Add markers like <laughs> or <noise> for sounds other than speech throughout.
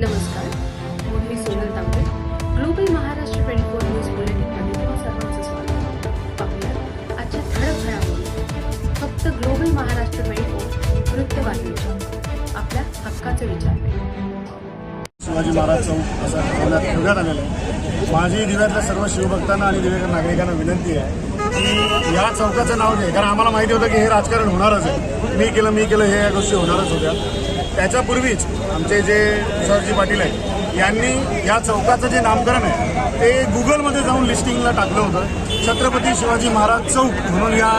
नमस्कार मी Sonal Tambe global Maharashtra twenty four news बुलेटिनमध्ये तुम्हा सर्वांचं स्वागत पाहूया आजच्या ठळक घडामोडी. फक्त ग्लोबल महाराष्ट्र ट्वेंटी फोर वृत्तवाहिनीच्या आपल्या हक्काचे विचार. शिवाजी महाराज चौक असा ठरवण्यात ठेवण्यात आलेला आहे. माझी दिव्यातल्या सर्व शिवभक्तांना आणि दिव्याकर नागरिकांना विनंती आहे की या चौकाचं नाव घे कारण आम्हाला माहिती होतं की हे राजकारण होणारच आहे. मी केलं मी केलं हे या गोष्टी होणारच होत्या. त्याच्यापूर्वीच आमचे जे सरजी पाटील आहेत यांनी या चौकाचं जे नामकरण आहे ते गुगलमध्ये जाऊन लिस्टिंगला टाकलं होतं. छत्रपती शिवाजी महाराज चौक म्हणून या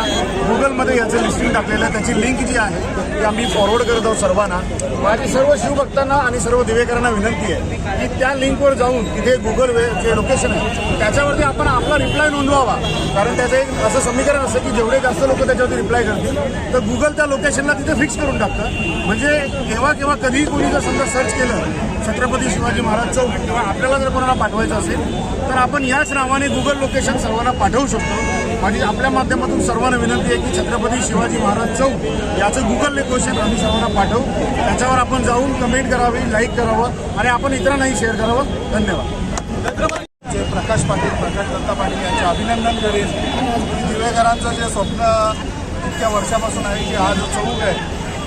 गुगलमध्ये याचं लिस्टिंग टाकलेलं आहे. त्याची लिंक जी आहे ती आम्ही फॉरवर्ड करत आहोत सर्वांना. माझी सर्व शिवभक्तांना आणि सर्व दिवेकरांना विनंती आहे की त्या लिंकवर जाऊन तिथे गुगल वे जे लोकेशन आहे त्याच्यावरती आपण आपला रिप्लाय नोंदवावा. कारण त्याचं एक असं समीकरण असतं की जेवढे जास्त लोक त्याच्यावरती रिप्लाय करतील तर गुगल त्या लोकेशनला तिथे फिक्स करून टाकतं. म्हणजे केव्हा केव्हा कधीही कोणी जर समजा सर्च केलं छत्रपती शिवाजी महाराज चौक किंवा आपल्याला जर कोणाला पाठवायचं असेल तर आपण याच नावाने गुगल लोकेशन सर्वांना पाठवू शकतो. माझी आपल्या माध्यमातून सर्वांना विनंती आहे की छत्रपती शिवाजी महाराज चौक याचं गुगल लोकेशन आम्ही सर्वांना पाठवू. त्याच्यावर आपण जाऊन कमेंट करावी लाईक करावं आणि आपण इतरांनाही शेअर करावं. धन्यवाद. प्रकाश पाटील प्रकाश दत्ता पाटील यांचे अभिनंदन करेन. की दिवेकरांचं जे स्वप्न इतक्या वर्षापासून आहे की हा जो चौक आहे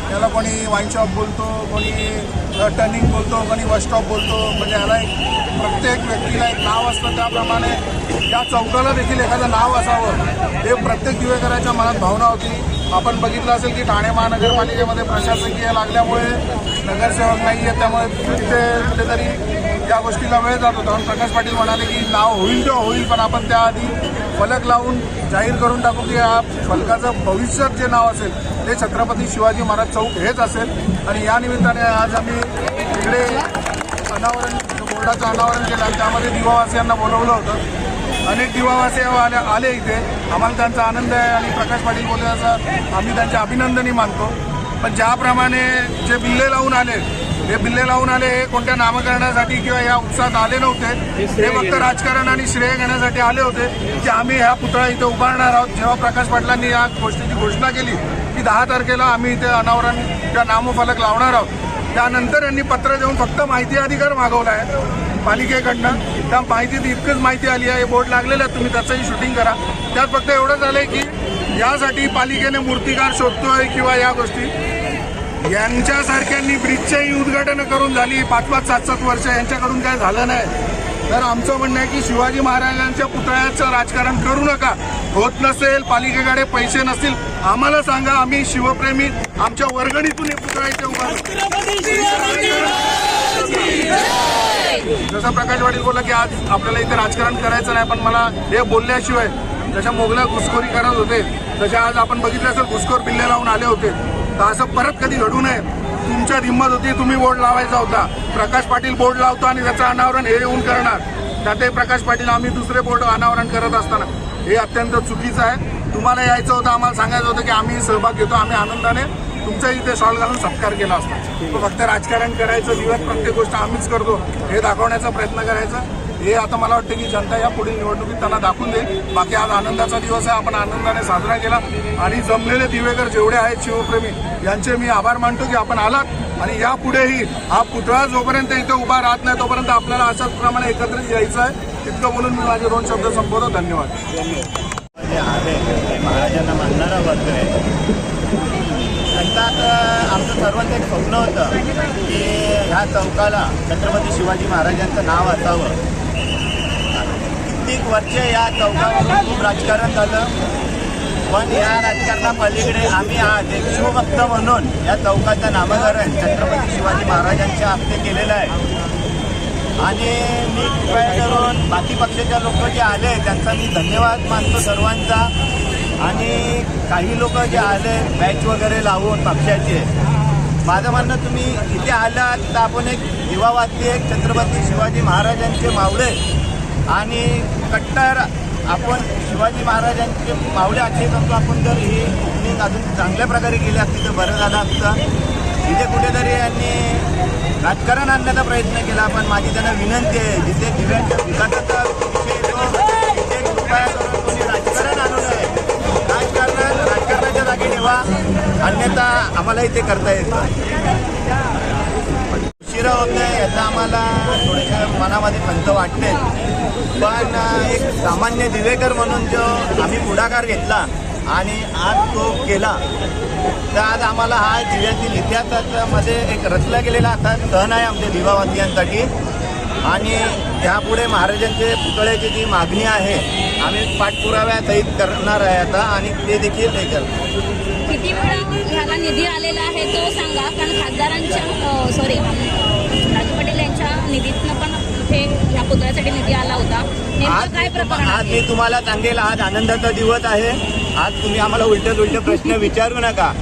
त्याला कोणी वाईन शॉप बोलतो कोणी टर्निंग बोलतो कोणी बस स्टॉप बोलतो म्हणजे याला एक प्रत्येक व्यक्तीला एक नाव असतं. त्याप्रमाणे या चौकाला देखील एखादं नाव असावं. हे प्रत्येक दिवेकराच्या मनात भावना होती. आपण बघितलं असेल की ठाणे महानगरपालिकेमध्ये प्रशासकीय लागल्यामुळे नगरसेवक नाही आहे त्यामुळे तिथे कुठेतरी या गोष्टीला वेळ जात होता. पण प्रकाश पाटील म्हणाले की नाव होईल तेव्हा होईल पण आपण त्याआधी फलक लावून जाहीर करून टाकू की या फलकाचं भविष्यात जे नाव असेल ते छत्रपती शिवाजी महाराज चौक हेच असेल. आणि या निमित्ताने आज आम्ही इकडे अनावरण बोर्डाचं अनावरण केलं आणि त्यामध्ये दिवावासियांना बोलवलं होतं. अनेक दिवावासी आले आले इथे. आम्हाला त्यांचा आनंद आहे आणि प्रकाश पाटील बोलण्याचा आम्ही त्यांचे अभिनंदनही मानतो. पण ज्याप्रमाणे जे बिल्ले लावून आले हे बिल्ले लावून आले हे कोणत्या नामकरणासाठी किंवा या उत्साहात आले नव्हते? हे फक्त राजकारण आणि श्रेय घेण्यासाठी आले होते की आम्ही ह्या पुतळा इथे उभारणार आहोत. जेव्हा प्रकाश पाटलांनी या गोष्टीची घोषणा केली की दहा तारखेला आम्ही इथे अनावरण किंवा नामफलक लावणार आहोत. त्यानंतर यांनी पत्र देऊन फक्त माहिती अधिकार मागवला आहे पालिकेकडनं. त्या माहितीत इतकंच माहिती आली आहे बोर्ड लागलेलं आहे तुम्ही त्याचंही शूटिंग करा. त्यात फक्त एवढं झालंय की यासाठी पालिकेने मूर्तिकार शोधतोय किंवा या गोष्टी यांच्यासारख्यांनी ब्रिजचंही उद्घाटन करून झाली. पाच पाच सात सात वर्ष यांच्याकडून काय झालं नाही. तर आमचं म्हणणं आहे की शिवाजी महाराजांच्या पुतळ्याचं राजकारण करू नका. होत नसेल पालिकेकडे पैसे नसतील. आम्हाला सांगा आम्ही शिवप्रेमी आमच्या वर्गणीतून हे पुतळ्याचे जसं प्रकाश पाटील बोलला की आज आपल्याला इथे राजकारण करायचं नाही पण मला हे बोलल्याशिवाय जशा मोगला घुसखोरी करत होते तशा आज आपण बघितलं असेल घुसखोर बिल्ले लावून आले होते. तर असं परत कधी घडू नये. तुमच्यात हिंमत होती तुम्ही बोर्ड लावायचा होता. प्रकाश पाटील बोर्ड लावतो आणि त्याचं अनावरण हे येऊन करणार. त्यातही प्रकाश पाटील आम्ही दुसरे बोर्ड अनावरण करत असताना. हे अत्यंत चुकीचं आहे. तुम्हाला यायचं होतं आम्हाला सांगायचं होतं की आम्ही सहभाग घेतो आम्ही आनंदाने तुमच्या इथे शॉल घालून सत्कार केला असतो. तो फक्त राजकारण करायचं जीवन प्रत्येक गोष्ट आम्हीच करतो हे दाखवण्याचा प्रयत्न करायचा. हे आता मला वाटतं की जनता या पुढील निवडणुकीत त्यांना दाखवून देईल. बाकी आज आनंदाचा दिवस आहे. आपण आनंदाने साजरा केला. आणि जमलेले दिवेकर जेवढे आहेत शिवप्रेमी यांचे मी आभार मानतो की आपण आलात. आणि यापुढेही हा पुतळा जोपर्यंत इथे उभा राहत नाही तोपर्यंत आपल्याला अशाच प्रमाणे एकत्रित यायचं आहे. तितकं बोलून मी माझे दोन शब्द संपवतो. धन्यवाद. महाराजांना मानणारा वर्ग आहे. म्हणतात आमचं सर्वांचं एक स्वप्न होतं की ह्या चौकाला छत्रपती शिवाजी महाराजांचं नाव असावं. कित्येक वर्ष या चौकावरून खूप राजकारण झालं. पण या राजकारणापलीकडे आम्ही आज एक शिवभक्त म्हणून या चौकाचं नामकरण छत्रपती शिवाजी महाराजांच्या हस्ते केलेलं आहे. आणि मी कृपया करून बाकी पक्षाच्या लोक जे आले त्यांचा मी धन्यवाद मानतो सर्वांचा. आणि काही लोक जे आले बॅच वगैरे लावून पक्षाचे माझं म्हणणं तुम्ही इथे आलात तर आपण एक दिवावादी एक छत्रपती शिवाजी महाराजांचे मावळे आणि कट्टर आपण शिवाजी महाराजांचे मावळे असे करतो. आपण जर ही ओपनिंग अजून चांगल्या प्रकारे केली असती तर बरं झालं असतं. इथे कुठेतरी यांनी राजकारण आणण्याचा प्रयत्न केला पण माझी त्यांना विनंती आहे जिथे दिव्यांच्या विकासाचा ठेवा अन्यथा आम्हाला इथे करता येत उशिरा होत याचा आम्हाला थोडंसं मनामध्ये खंत वाटते. पण एक सामान्य दिवेकर म्हणून जो आम्ही पुढाकार घेतला आणि आज तो केला तर आज आम्हाला हा जिल्ह्यातील इतिहासामध्ये एक रचला गेलेला असा सण आहे आमच्या दिवावासियांसाठी. आणि त्यापुढे महाराजांचे पुतळ्याची जी मागणी आहे आम्ही पाठपुराव्यासहित करणार आहे आता आणि ते देखील हे करणार. निधी आलेला आहे तो सांगा. कारण खासदारांच्या सॉरी राजू पाटील यांच्या निधीतनं पण इथे ह्या पुतळ्यासाठी निधी आला होता. नेमकं काय मी प्रकरण आज आहे? मी तुम्हाला सांगेल आज आनंदाचा दिवस आहे. आज तुम्ही आम्हाला उलटे उलटे प्रश्न <laughs> विचारू नका.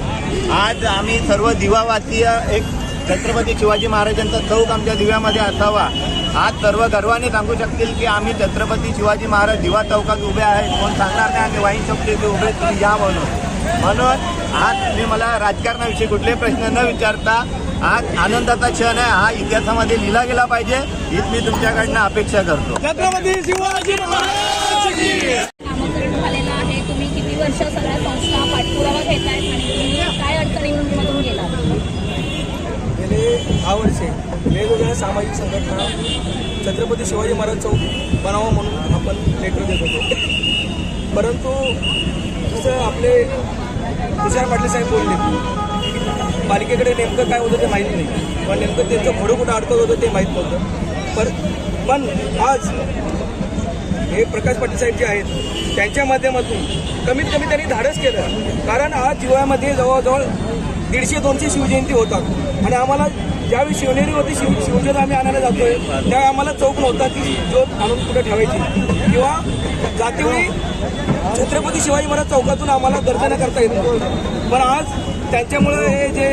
आज आम्ही सर्व दिवावासीय एक छत्रपती शिवाजी महाराजांचा चौक आमच्या दिव्यामध्ये असावा. आज सर्व गर्वाने सांगू शकतील की आम्ही छत्रपती शिवाजी महाराज दिवा चौकात उभे आहेत. कोण सांगणार नाही आम्ही वाईन इथे उभे तुम्ही या म्हणून. म्हणून आज तुम्ही मला राजकारणाविषयी कुठले प्रश्न न विचारता आज आनंदाचा क्षण आहे हा इतिहासामध्ये लिहिला गेला पाहिजे हीच मी तुमच्याकडनं अपेक्षा करतो. छत्रपती शिवाजी महाराज की नामकरण झालेलं आहे. तुम्ही किती वर्ष सगळ्या संस्था पाठपुरावा घेत आहेत आणि तुम्ही काय अडचणीमधून गेलात? गेले दहा वर्षे वेगवेगळ्या सामाजिक संघटना छत्रपती शिवाजी महाराज चौक बनावा म्हणून आपण लेटर देत होतो. परंतु जसं आपले तुषार पाटील साहेब बोलले. पालिकेकडे नेमकं काय होतं ते माहीत नाही. पण नेमकं त्यांचं खोडं कुठं अडकत होतं ते माहीत नव्हतं. पर पण आज हे प्रकाश पाटील साहेब जे आहेत त्यांच्या माध्यमातून कमीत कमी त्यांनी धाडस केलं. कारण आज जिवाळ्यामध्ये जवळजवळ दीडशे दोनशे शिवजयंती होतात. आणि आम्हाला ज्यावेळी शिवनेरीवरती शिव शिवजयंती आम्ही आणायला जातोय. त्यावेळी आम्हाला चौक नव्हता की ज्योत आणून कुठे ठेवायची. किंवा जातीवेळी छत्रपती शिवाजी महाराज चौकातून आम्हाला दर्शन करता येत पण आज त्यांच्यामुळे हे जे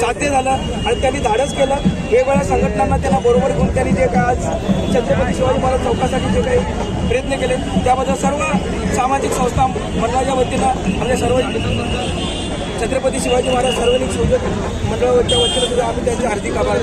साध्य झालं आणि त्यांनी धाडस केलं वेगवेगळ्या संघटनांना त्यांना बरोबर घेऊन त्यांनी जे काय आज छत्रपती शिवाजी महाराज चौकासाठी जे काही प्रयत्न केले त्याबद्दल सर्व सामाजिक संस्था मंडळाच्या वतीनं आपल्या सर्व छत्रपती शिवाजी महाराज सार्वजनिक शिवजत मंडळाच्या वतीनं सुद्धा आम्ही त्यांचे हार्दिक आभार.